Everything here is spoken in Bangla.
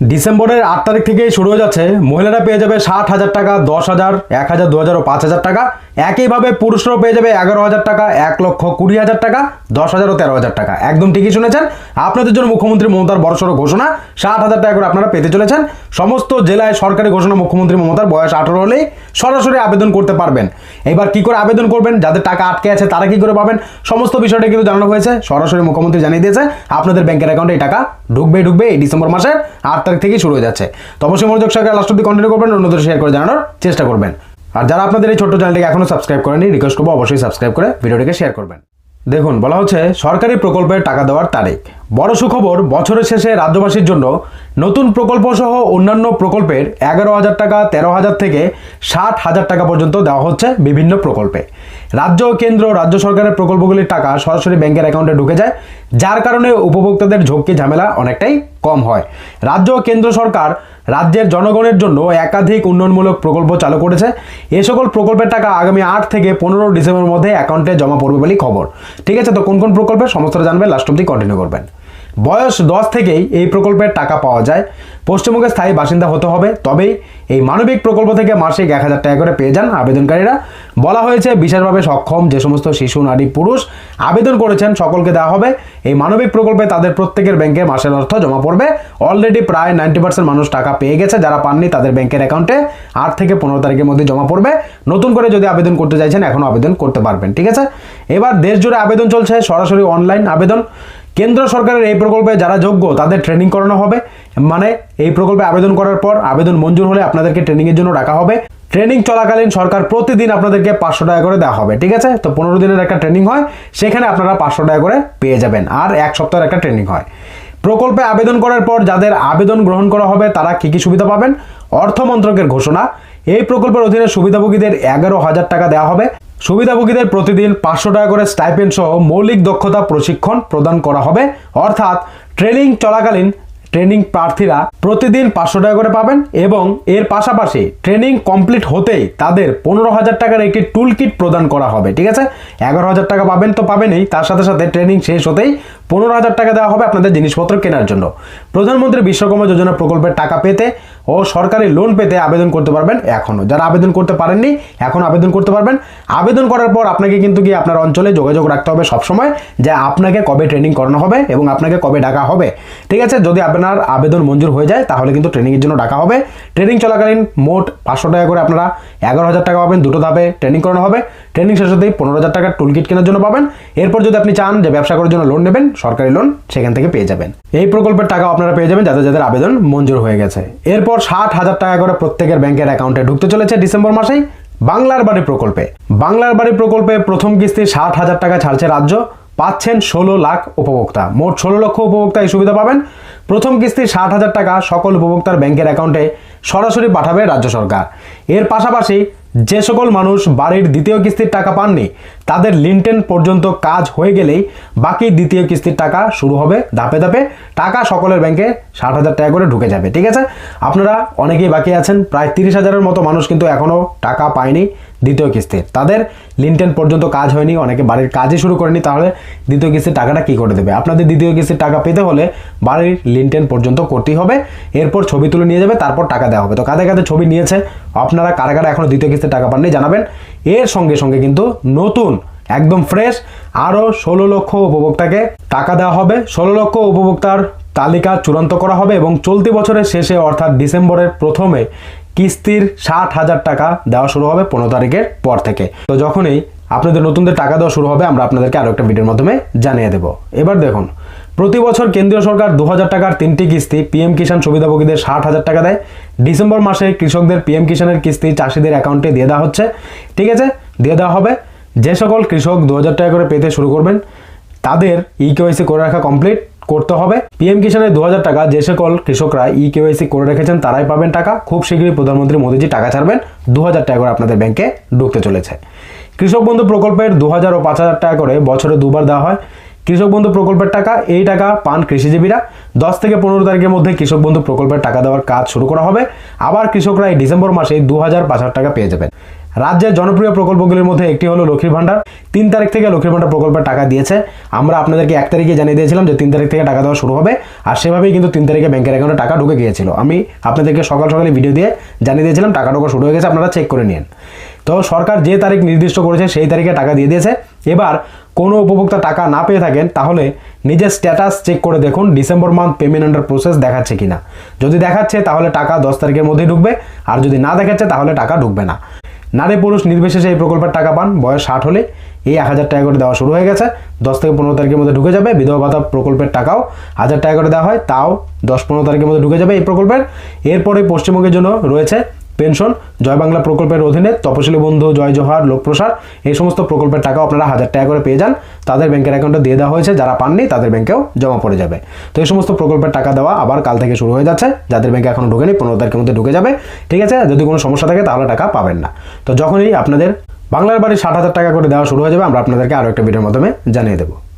ডিসেম্বরের আট তারিখ থেকেই শুরু হয়ে যাচ্ছে। মহিলারা পেয়ে যাবে ষাট হাজার টাকা, দশ হাজার, এক হাজার, দু হাজার ও পাঁচ হাজার টাকা। একইভাবে পুরুষরাও পেয়ে যাবে এগারো হাজার টাকা, এক লক্ষ কুড়ি হাজার টাকা, দশ হাজার ও তেরো হাজার টাকা। একদম ঠিকই শুনেছেন। আপনাদের জন্য মুখ্যমন্ত্রী মমতার বড়সড় ঘোষণা, ষাট হাজার টাকা করে আপনারা পেতে চলেছেন। সমস্ত জেলায় সরকারি ঘোষণা মুখ্যমন্ত্রী মমতার বয়স আঠারো হলেই সরাসরি আবেদন করতে পারবেন। এবার কি করে আবেদন করবেন, যাদের টাকা আটকে আছে তারা কি করে পাবেন, সমস্ত বিষয়টা কিন্তু জানানো হয়েছে। সরাসরি মুখ্যমন্ত্রী জানিয়ে দিয়েছে। আপনাদের ব্যাংকের অ্যাকাউন্টে এই টাকা ঢুকবে ঢুকবে এই ডিসেম্বর মাসের আট তারিখ থেকেই শুরু হয়ে যাচ্ছে। তো অবশ্যই মনোযোগ সহকারে লাস্ট অব্দি কন্টিনিউ করবেন, অন্যদের শেয়ার করে জানানোর চেষ্টা করবেন। আর যারা আপনাদের এই ছোট্ট চ্যানেলটিকে এখনও সাবস্ক্রাইব করেনি রিকোয়েস্ট করব অবশ্যই সাবস্ক্রাইব করে ভিডিওটিকে শেয়ার করবেন। দেখুন, বলা হচ্ছে সরকারি প্রকল্পের টাকা দেওয়ার তারিখ। বড় সুখবর, বছরের শেষে রাজ্যবাসীর জন্য নতুন প্রকল্প সহ অন্যান্য প্রকল্পের এগারো হাজার টাকা, তেরো হাজার থেকে ষাট হাজার টাকা পর্যন্ত দেওয়া হচ্ছে বিভিন্ন প্রকল্পে। রাজ্য ও কেন্দ্র রাজ্য সরকারের প্রকল্পগুলির টাকা সরাসরি ব্যাংকের অ্যাকাউন্টে ঢুকে যায়, যার কারণে উপভোক্তাদের ঝক্কি ঝামেলা অনেকটাই কম হয়। রাজ্য ও কেন্দ্র সরকার রাজ্যের জনগণের জন্য একাধিক উন্নয়নমূলক প্রকল্প চালু করেছে। এ সকল প্রকল্পের টাকা আগামী আট থেকে পনেরো ডিসেম্বরের মধ্যে অ্যাকাউন্টে জমা পড়বে বলেই খবর। ঠিক আছে, তো কোন কোন প্রকল্পের সমস্তটা জানবেন লাস্ট অব্দি কন্টিনিউ করবেন। বয়স দশ থেকেই এই প্রকল্পের টাকা পাওয়া যায়। পশ্চিমবঙ্গের স্থায়ী বাসিন্দা হতে হবে, তবেই এই মানবিক প্রকল্প থেকে মাসিক এক হাজার টাকা করে পেয়ে যান আবেদনকারীরা। বলা হয়েছে, বিশেষভাবে সক্ষম যে সমস্ত শিশু, নারী, পুরুষ আবেদন করেছেন, সকলকে দেওয়া হবে। এই মানবিক প্রকল্পে তাদের প্রত্যেকের ব্যাংকে মাসের অর্থ জমা পড়বে। অলরেডি প্রায় নাইনটি পার্সেন্ট মানুষ টাকা পেয়ে গেছে, যারা পাননি তাদের ব্যাংকের অ্যাকাউন্টে আট থেকে পনেরো তারিখের মধ্যে জমা পড়বে। নতুন করে যদি আবেদন করতে চাইছেন, এখনও আবেদন করতে পারবেন, ঠিক আছে? এবার দেশ জুড়ে আবেদন চলছে, সরাসরি অনলাইন আবেদন। কেন্দ্র সরকারের এই প্রকল্পে যারা যোগ্য, তাদের ট্রেনিং করানো হবে। মানে এই প্রকল্পে আবেদন করার পর আবেদন মঞ্জুর হলে আপনাদেরকে ট্রেনিংয়ের জন্য ডাকা হবে। ট্রেনিং চলাকালীন সরকার প্রতিদিন আপনাদেরকে পাঁচশো টাকা করে দেওয়া হবে, ঠিক আছে? তো পনেরো দিনের একটা ট্রেনিং হয়, সেখানে আপনারা পাঁচশো টাকা করে পেয়ে যাবেন, আর এক সপ্তাহের একটা ট্রেনিং হয়। প্রকল্পে আবেদন করার পর যাদের আবেদন গ্রহণ করা হবে, তারা কি কি সুবিধা পাবেন? অর্থ মন্ত্রকের ঘোষণা। এই প্রকল্পের অধীনে সুবিধাভোগীদের এগারো হাজার টাকা দেওয়া হবে। সুবিধাভোগীদের প্রতিদিন পাঁচশো টাকা করে স্টাইপেন্ড সহ মৌলিক দক্ষতা প্রশিক্ষণ প্রদান করা হবে। অর্থাৎ ট্রেনিং চলাকালীন ট্রেনিং প্রার্থীরা প্রতিদিন পাঁচশো টাকা করে পাবেন এবং এর পাশাপাশি ট্রেনিং কমপ্লিট হতেই তাদের পনেরো হাজার টাকার একটি টুল কিট প্রদান করা হবে, ঠিক আছে? এগারো হাজার টাকা পাবেন তো পাবেনই, তার সাথে সাথে ট্রেনিং শেষ হতেই পনেরো হাজার টাকা দেওয়া হবে আপনাদের জিনিসপত্র কেনার জন্য। প্রধানমন্ত্রী বিশ্বকর্মা যোজনা প্রকল্পের টাকা পেতে ও সরকারি লোন পেতে আবেদন করতে পারবেন এখনও যারা আবেদন করতে পারেননি, এখন আবেদন করতে পারবেন। আবেদন করার পর আপনাকে কিন্তু কি আপনার অঞ্চলে যোগাযোগ রাখতে হবে সবসময় যে আপনাকে কবে ট্রেনিং করানো হবে এবং আপনাকে কবে ডাকা হবে। ঠিক আছে? যদি আপনার আবেদন মঞ্জুর হয়ে যায়, তাহলে কিন্তু ট্রেনিংয়ের জন্য ডাকা হবে। ট্রেনিং চলাকালীন মোট পাঁচশো টাকা করে আপনারা এগারো হাজার টাকা পাবেন। দুটো ধাপে ট্রেনিং করানো হবে। ট্রেনিং শেষ হতেই পনেরো হাজার টাকার টুল কিট কেনার জন্য পাবেন। এরপর যদি আপনি চান যে ব্যবসা করার জন্য লোন নেবেন, সরকারি লোন সেখান থেকে পেয়ে যাবেন। এই প্রকল্পের টাকা আপনারা পেয়ে যাবেন যাদের যাদের আবেদন মঞ্জুর হয়ে গেছে। এরপর ষাট হাজার টাকা করে প্রত্যেকের ব্যাংকের অ্যাকাউন্টে ঢুকতে চলেছে ডিসেম্বর মাসেই বাংলার বাড়ি প্রকল্পে। বাংলার বাড়ি প্রকল্পে প্রথম কিস্তি ষাট হাজার টাকা ছাড়ছে রাজ্য। পাচ্ছেন ষোলো লাখ উপভোক্তা। মোট ষোলো লক্ষ উপভোক্তা এই সুবিধা পাবেন। প্রথম কিস্তি ষাট হাজার টাকা সকল উপভোক্তার ব্যাংকের অ্যাকাউন্টে সরাসরি পাঠাবে রাজ্য সরকার। এর পাশাপাশি যে সকল মানুষ বাড়ির দ্বিতীয় কিস্তির টাকা পাননি তাদের লিনটেন পর্যন্ত কাজ হয়ে গেলেই বাকি দ্বিতীয় কিস্তির টাকা শুরু হবে ধাপে ধাপে। টাকা সকলের ব্যাংকে ষাট হাজার টাকা করে ঢুকে যাবে, ঠিক আছে? আপনারা অনেকেই বাকি আছেন, প্রায় তিরিশ হাজারের মতো মানুষ কিন্তু এখনও টাকা পায়নি দ্বিতীয় কিস্তির। তাদের লিনটেন পর্যন্ত কাজ হয়নি, অনেকে বাড়ির কাজই শুরু করেনি, তাহলে দ্বিতীয় কিস্তির টাকাটা কি করে দেবে? আপনাদের দ্বিতীয় কিস্তির টাকা পেতে হলে বাড়ির লিনটেন পর্যন্ত করতেই হবে, এরপর ছবি তুলে নিয়ে যাবে, তারপর টাকা দেওয়া হবে। তো কাদের কাদের ছবি নিয়েছে, আপনারা কারা কারা এখনও দ্বিতীয় কিস্তির টাকা পাননি জানাবেন। এর সঙ্গে সঙ্গে কিন্তু নতুন, একদম ফ্রেশ আরও ষোলো লক্ষ উপভোক্তাকে টাকা দেওয়া হবে। ষোলো লক্ষ উপভোক্তার তালিকা চূড়ান্ত করা হবে এবং চলতি বছরের শেষে অর্থাৎ ডিসেম্বরের প্রথমে কিস্তির ষাট হাজার টাকা দেওয়া শুরু হবে পনেরো তারিখের পর থেকে। তো যখনই আপনাদের নতুনদের টাকা দেওয়া শুরু হবে, আমরা আপনাদেরকে আরও একটা ভিডিওর মাধ্যমে জানিয়ে দেব। এবার দেখুন প্রতি বছর কেন্দ্রীয় সরকার দু হাজার টাকার তিনটি কিস্তি পিএম কিষাণ সুবিধাভোগীদের ষাট হাজার টাকা দেয়। ডিসেম্বর মাসে কৃষকদের পিএম কিষাণের কিস্তি চাষিদের অ্যাকাউন্টে দিয়ে দেওয়া হচ্ছে। ঠিক আছে, দিয়ে দেওয়া হবে। যে সকল কৃষক দু হাজার টাকা করে পেতে শুরু করবেন, তাদের ই কেওয়াইসি করে রাখা কমপ্লিট করতে হবে। পিএম কিষানের দু হাজার টাকা যে সকল কৃষকরা ই কেওয়াইসি করে রেখেছেন, তারাই পাবেন টাকা। খুব শীঘ্রই প্রধানমন্ত্রী মোদীজি টাকা ছাড়বেন। দু হাজার টাকা করে আপনাদের ব্যাংকে ঢুকতে চলেছে। কৃষক বন্ধু প্রকল্পের দু হাজার ও পাঁচ হাজার টাকা করে বছরে দুবার দেওয়া হয়। কৃষক বন্ধু প্রকল্পের টাকা, এই টাকা পান কৃষিজীবীরা। দশ থেকে পনেরো তারিখের মধ্যে কৃষক বন্ধু প্রকল্পের টাকা দেওয়ার কাজ শুরু করা হবে। আবার কৃষকরা এই ডিসেম্বর মাসে দু হাজার টাকা পেয়ে যাবেন। রাজ্যের জনপ্রিয় প্রকল্পগুলির মধ্যে একটি হলো লক্ষ্মীর ভাণ্ডার। তিন তারিখ থেকে লক্ষ্মীর ভাণ্ডার প্রকল্পের টাকা দিয়েছে। আমরা আপনাদেরকে এক তারিখে জানিয়ে দিয়েছিলাম যে তিন তারিখ থেকে টাকা দেওয়া শুরু হবে। আর সেভাবেই কিন্তু তিন তারিখে ব্যাংকের অ্যাকাউন্টে টাকা ঢুকে গিয়েছিল। আমি আপনাদেরকে সকাল সকালে ভিডিও দিয়ে জানিয়ে দিয়েছিলাম, টাকা ঢোকা শুরু হয়ে গেছে, আপনারা চেক করে নিন। তো সরকার যে তারিখ নির্দিষ্ট করেছে, সেই তারিখে টাকা দিয়ে দিয়েছে। এবার কোনো উপভোক্তা টাকা না পেয়ে থাকেন, তাহলে নিজের স্ট্যাটাস চেক করে দেখুন December month payment under process দেখাচ্ছে কিনা। যদি দেখাচ্ছে, তাহলে টাকা দশ তারিখের মধ্যেই ঢুকবে, আর যদি না দেখাচ্ছে, তাহলে টাকা ঢুকবে না। নারী পুরুষ নির্বিশেষে এই প্রকল্পের টাকা পান, বয়স ষাট হলে এই এক হাজার টাকা করে দেওয়া শুরু হয়ে গেছে। দশ থেকে পনেরো তারিখের মধ্যে ঢুকে যাবে, বিধবা ভাতা প্রকল্পের টাকাও হাজার টাকা করে দেওয়া হয়, তাও দশ পনেরো তারিখের মধ্যে ঢুকে যাবে এই প্রকল্পের। এরপরে পশ্চিমবঙ্গের জন্য রয়েছে পেনশন, জয় বাংলা প্রকল্পের অধীনে তপশিলি বন্ধু, জয় জোহার, লোকপ্রসার, এই সমস্ত প্রকল্পের টাকা আপনারা হাজার টাকা করে পেয়ে যান। তাদের ব্যাংকের অ্যাকাউন্টে দিয়ে দেওয়া হয়েছে, যারা পাননি তাদের ব্যাংকেও জমা পড়ে যাবে। তো এই সমস্ত প্রকল্পের টাকা দেওয়া আবার কাল থেকে শুরু হয়ে যাচ্ছে। যাদের ব্যাংকে এখনও ঢুকেনি, পনেরো তারিখের মধ্যে ঢুকে যাবে। ঠিক আছে যদি কোনো সমস্যা থাকে তাহলে টাকা পাবেন না। তো যখনই আপনাদের বাংলার বাড়ি ষাট হাজার টাকা করে দেওয়া শুরু হয়ে যাবে, আমরা আপনাদেরকে আরও একটা ভিডিওর মাধ্যমে জানিয়ে দেবো।